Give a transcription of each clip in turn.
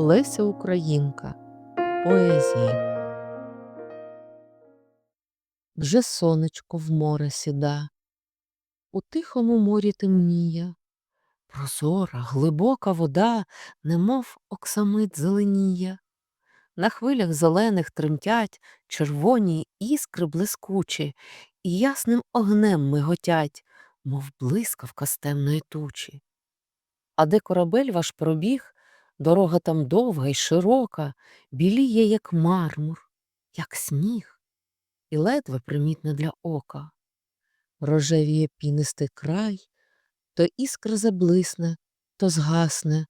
Леся Українка. Поезії. Вже сонечко в море сіда, у тихому морі темніє, прозора, глибока вода, немов оксамит зеленіє. На хвилях зелених тремтять червоні іскри блискучі, і ясним огнем миготять, мов блискавка з темної тучі. А де корабель ваш пробіг, дорога там довга й широка, біліє, як мармур, як сніг, і ледве примітне для ока. Рожевіє пінистий край, то іскра заблисне, то згасне.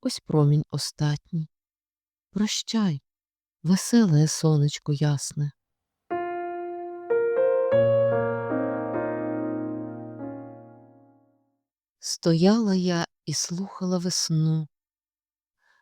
Ось промінь остатній. Прощай, веселе сонечко ясне. Стояла я і слухала весну.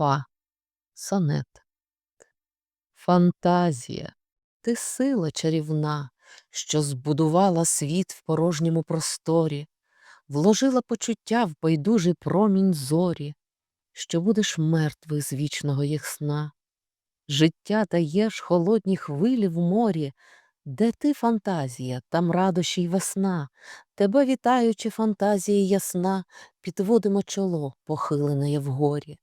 Фа. Сонет. Фантазія. Ти сила чарівна, що збудувала світ в порожньому просторі, вложила почуття в байдужий промінь зорі, що будеш мертвий з вічного їх сна. Життя даєш холодні хвилі в морі, де ти фантазія, там радощі й весна, тебе вітаючи фантазії ясна, підводимо чоло, похилене вгорі.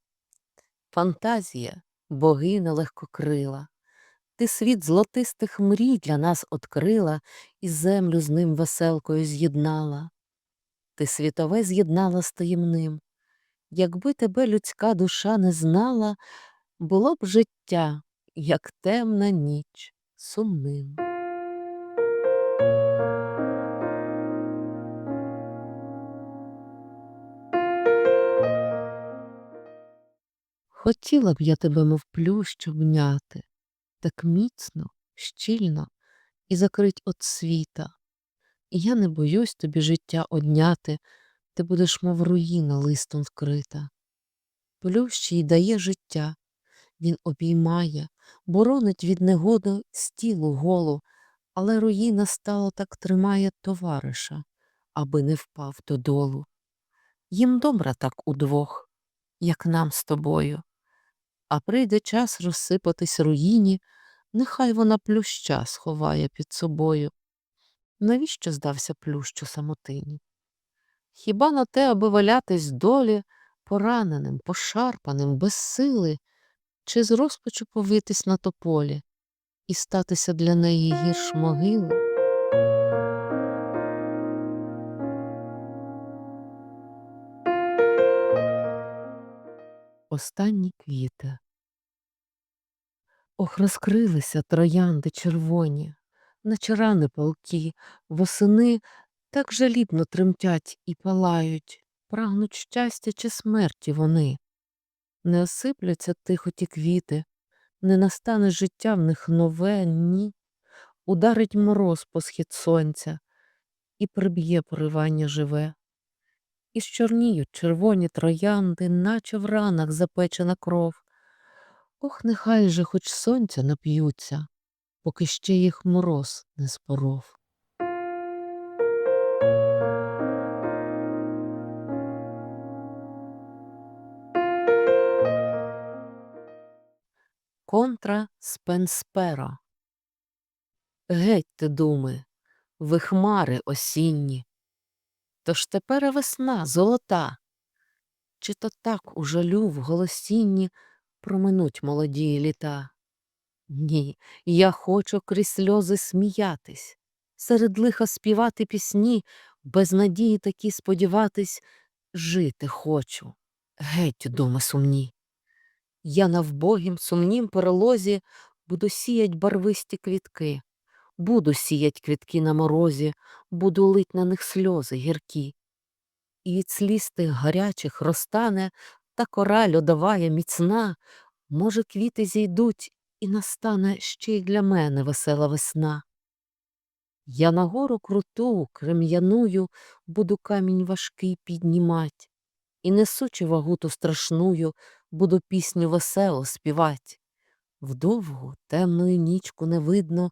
Фантазія, богиня легкокрила, ти світ золотистих мрій для нас открила і землю з ним веселкою з'єднала. Ти світове з'єднала з таємним. Якби тебе людська душа не знала, було б життя, як темна ніч, сумним. Хотіла б я тебе, мов плющ, обняти, так міцно, щільно і закрить от світа. І я не боюсь тобі життя одняти, ти будеш, мов руїна, листом вкрита. Плющ їй дає життя, він обіймає, боронить від негоди стілу голу, але руїна стало так тримає товариша, аби не впав додолу. Їм добре так удвох, як нам з тобою. А прийде час розсипатись руїні, нехай вона плюща сховає під собою. Навіщо здався плющ у самотині? Хіба на те, аби валятись долі, пораненим, пошарпаним, без сили, чи з розпачу повитись на тополі і статися для неї гірш могили? Останні квіти. Ох, розкрилися троянди червоні, наче рани палки, восени так жалібно тремтять і палають, прагнуть щастя чи смерті вони. Не осипляться тихо ті квіти, не настане життя в них нове, ні. Ударить мороз по схід сонця і приб'є поривання живе. І щорніють червоні троянди, наче в ранах запечена кров. Ох, нехай же хоч сонця нап'ються, поки ще їх мороз не споров. Контра Спенсперо. Геть ти, думи, ви хмари осінні. Тож тепер весна золота. Чи то так у жалю в голосінні проминуть молоді літа? Ні, я хочу крізь сльози сміятись, серед лиха співати пісні, без надії такі сподіватись, жити хочу. Геть, думи сумні. Я на вбогім сумнім перелозі буду сіять барвисті квітки, буду сіять квітки на морозі, буду лить на них сльози гіркі. І від сліз тих гарячих розтане та кора льодовая міцна, може, квіти зійдуть, і настане ще й для мене весела весна. Я на гору круту, крем'яную, буду камінь важкий піднімать, і, несучи вагу ту страшную, буду пісню весело співать. Вдовгу темною нічку не видно,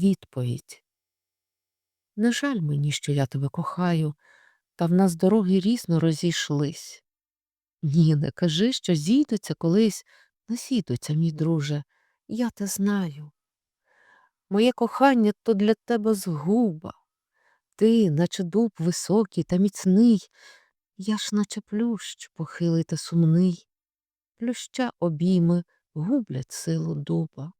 Відповідь. Не жаль мені, що я тебе кохаю, та в нас дороги різно розійшлись. Ні, не кажи, що зійдуться колись, не зійдуться, мій друже, я те знаю. Моє кохання то для тебе згуба. Ти, наче дуб високий та міцний, я ж, наче плющ, похилий та сумний. Плюща обійми гублять силу дуба.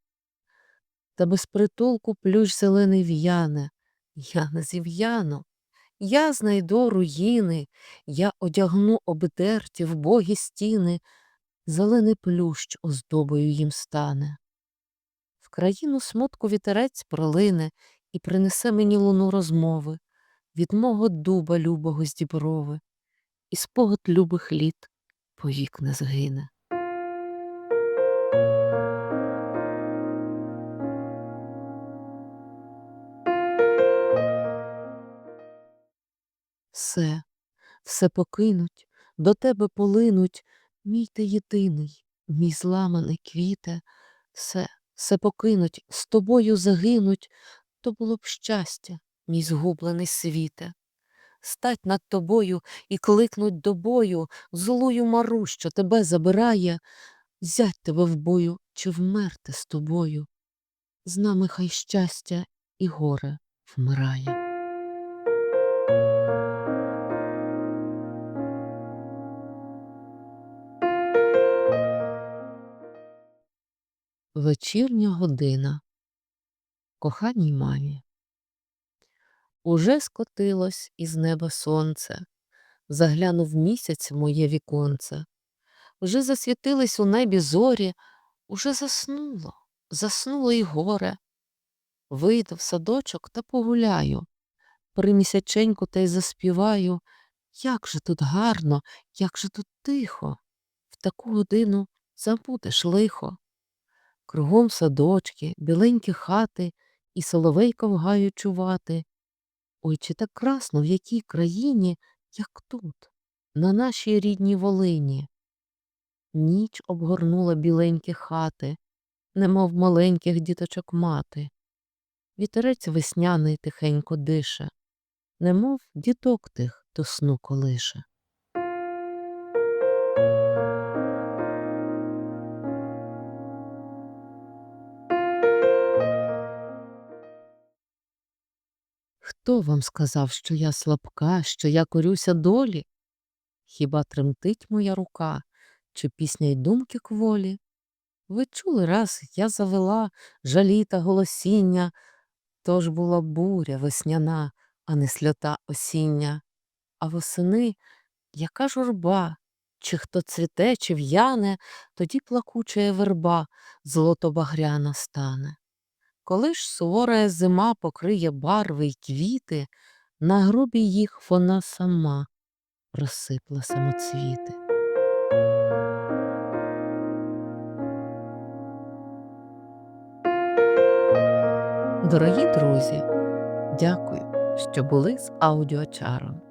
Та без притулку плющ зелений в'яне, я не зів'яну. Я знайду руїни, я одягну обдерті вбогі стіни, зелений плющ оздобою їм стане. В країну смутку вітерець пролине і принесе мені луну розмови від мого дуба любого з діброви, і спогад любих літ повік не згине. Все, все покинуть, до тебе полинуть, мій ти єдиний, мій зламаний квіте, все, все покинуть, з тобою загинуть, то було б щастя, мій згублений світе. Стать над тобою і кликнуть до бою злую мару, що тебе забирає, взять тебе в бою чи вмерти з тобою. З нами хай щастя і горе вмирає. Вечірня година. Коханій мамі. Уже скотилось із неба сонце, заглянув місяць моє віконце. Вже засвітились у небі зорі, уже заснуло, заснуло і горе. Вийду в садочок та погуляю, при місяченьку та й заспіваю. Як же тут гарно, як же тут тихо, в таку годину забудеш лихо. Кругом садочки, біленькі хати і соловейка в гаю чувати. Ой, чи так красно в якій країні, як тут, на нашій рідній Волині. Ніч обгорнула біленькі хати, немов маленьких діточок мати. Вітерець весняний тихенько дише, немов діток тих до сну колише. Хто вам сказав, що я слабка, що я корюся долі? Хіба тремтить моя рука, чи пісня й думки кволі? Ви чули раз, я завела жалі та голосіння, тож була буря весняна, а не сльота осіння. А восени яка журба, чи хто цвіте, чи в'яне, тоді плакучая верба злото-багряна стане. Коли ж сувора зима покриє барви й квіти, на грубі їх вона сама розсипла самоцвіти. Дорогі друзі, дякую, що були з аудіочаром.